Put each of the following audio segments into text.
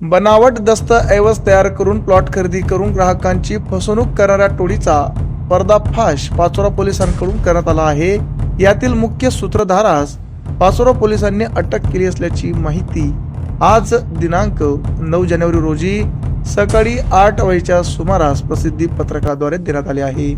बनावट दस्तऐवज तयार करून प्लॉट खरेदी करून ग्राहकांची फसवणूक करणाऱ्या टोळीचा पर्दाफाश पाचोरा पोलिसांकडून करण्यात आला आहे. यातील मुख्य सूत्रधारास पाचोरा पोलिसांनी अटक केली असल्याची माहिती आज दिनांक नऊ जानेवारी रोजी सकाळी आठ वाजेच्या सुमारास प्रसिद्धी पत्रकाद्वारे देण्यात आली आहे.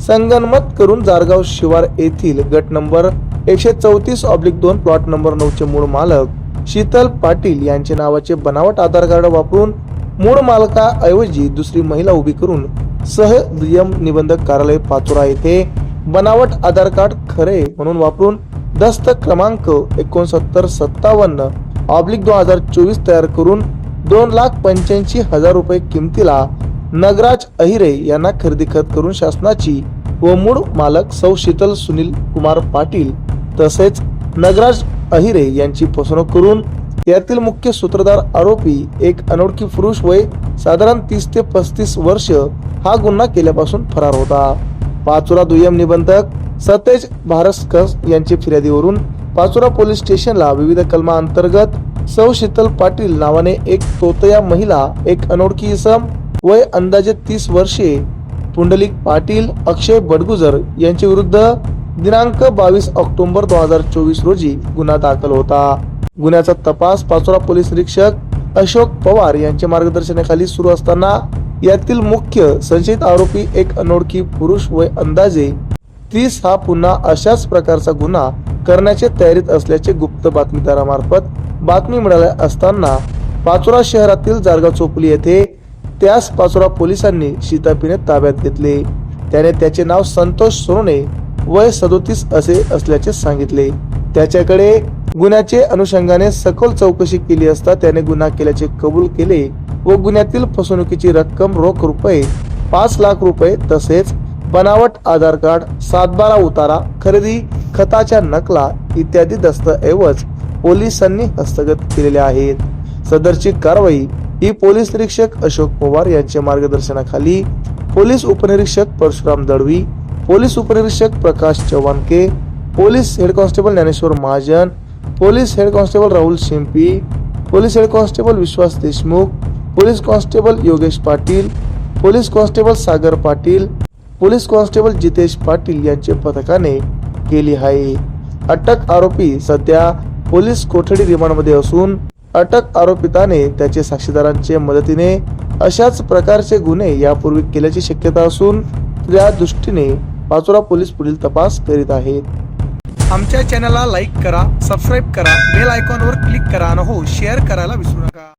संगनमत करून जारगाव शिवार येथील गट नंबर एकशे चौतीस ऑब्लिक दोन प्लॉट नंबर नऊचे मूळ मालक शीतल पाटील यांचे नावाचे बनावट आधार कार्ड वापरून मूळ मालकाऐवजी दुसरी महिला उभी करून सह दुय्यम निबंधक कार्यालय पाचोरा येथे बनावट आधार कार्ड खरे म्हणून वापरून दस्त क्रमांक एकोणसत्तर सत्तावन्न ऑब्लिक दोन हजार चोवीस तयार करून दोन लाख पंच्याऐंशी हजार रुपये किमतीला नगराज अहिरे यांना खरेदी खत करून शासनाची व मूळ मालक सौ शीतल सुनील कुमार पाटील तसेच नगराज अहिरे यांची फसवणूक करून यातील मुख्य सूत्रधार आरोपी एक अनोळखी पुरुष वय साधारण तीस ते पस्तीस वर्ष हा गुन्हा केल्यापासून फरार होता. पाचोरा दुय्यम निबंधक सतेज भारसकस यांची फिर्यादीवरून पाचोरा पोलीस स्टेशनला विविध कलमा अंतर्गत सौ शीतल पाटील नावाने एक तोतया महिला एक अनोळखी इसम वय अंदाजे तीस वर्षे पुंडलिक पाटील अक्षय बडगुजर यांच्या विरुद्ध दिनांक बावीस ऑक्टोबर दोन हजार चोवीस रोजी गुन्हा दाखल होता. गुन्ह्याचा तपास पाचोरा पोलीस निरीक्षक अशोक पवार यांच्या मार्गदर्शनाखाली सुरू असताना यातील मुख्य संशयित आरोपी एक अनोळखी पुरुष वय अंदाजे तीस हा पुन्हा अशाच प्रकारचा गुन्हा करण्याच्या तयारीत असल्याचे गुप्त बातमीदारामार्फत बातमी मिळाल्या असताना पाचोरा शहरातील जारगाव चोपली येथे त्यास पाचोरा पोलिसांनी शितापीने ताब्यात घेतले. त्याने त्याचे नाव संतोष सोनोने वय सदोतीस असे असल्याचे सांगितले. त्याच्याकडे गुन्ह्याचे अनुषंगाने सखोल चौकशी केली असता त्याने गुन्हा केल्याचे कबूल केले व गुन्ह्यातील फसवणुकीची रक्कम रोख रुपये पाच लाख रुपये तसेच बनावट आधार कार्ड सातबारा उतारा खरेदी खताच्या नकला इत्यादी दस्तऐवज पोलिसांनी हस्तगत केलेले आहेत. सदरची कारवाई ही पोलीस निरीक्षक अशोक पवार यांच्या मार्गदर्शनाखाली पोलीस उपनिरीक्षक परशुराम दळवी पोलीस उपनिरीक्षक Prakash Chavhanke police head constable Dnyaneshwar Mahajan police head constable Rahul Shimpi police head constable Vishwas Deshmukh police constable Yogesh Patil police constable Sagar Patil police constable Jitesh Patil यांच्या पथकाने केली आहे. अटक आरोपी सध्या police कोठडी रिमांडमध्ये असून अटक आरोपिताने त्याचे साक्षीदारांचे मदतीने अशाच प्रकारचे गुन्हे यापूर्वी केल्याची शक्यता असून त्या दृष्टीने पाचोरा पोलीस पुढील तपास करीत आहेत. आमच्या चॅनलला लाईक करा सबस्क्राईब करा बेल आयकॉनवर क्लिक करा आणि हो शेअर करायला विसरू नका.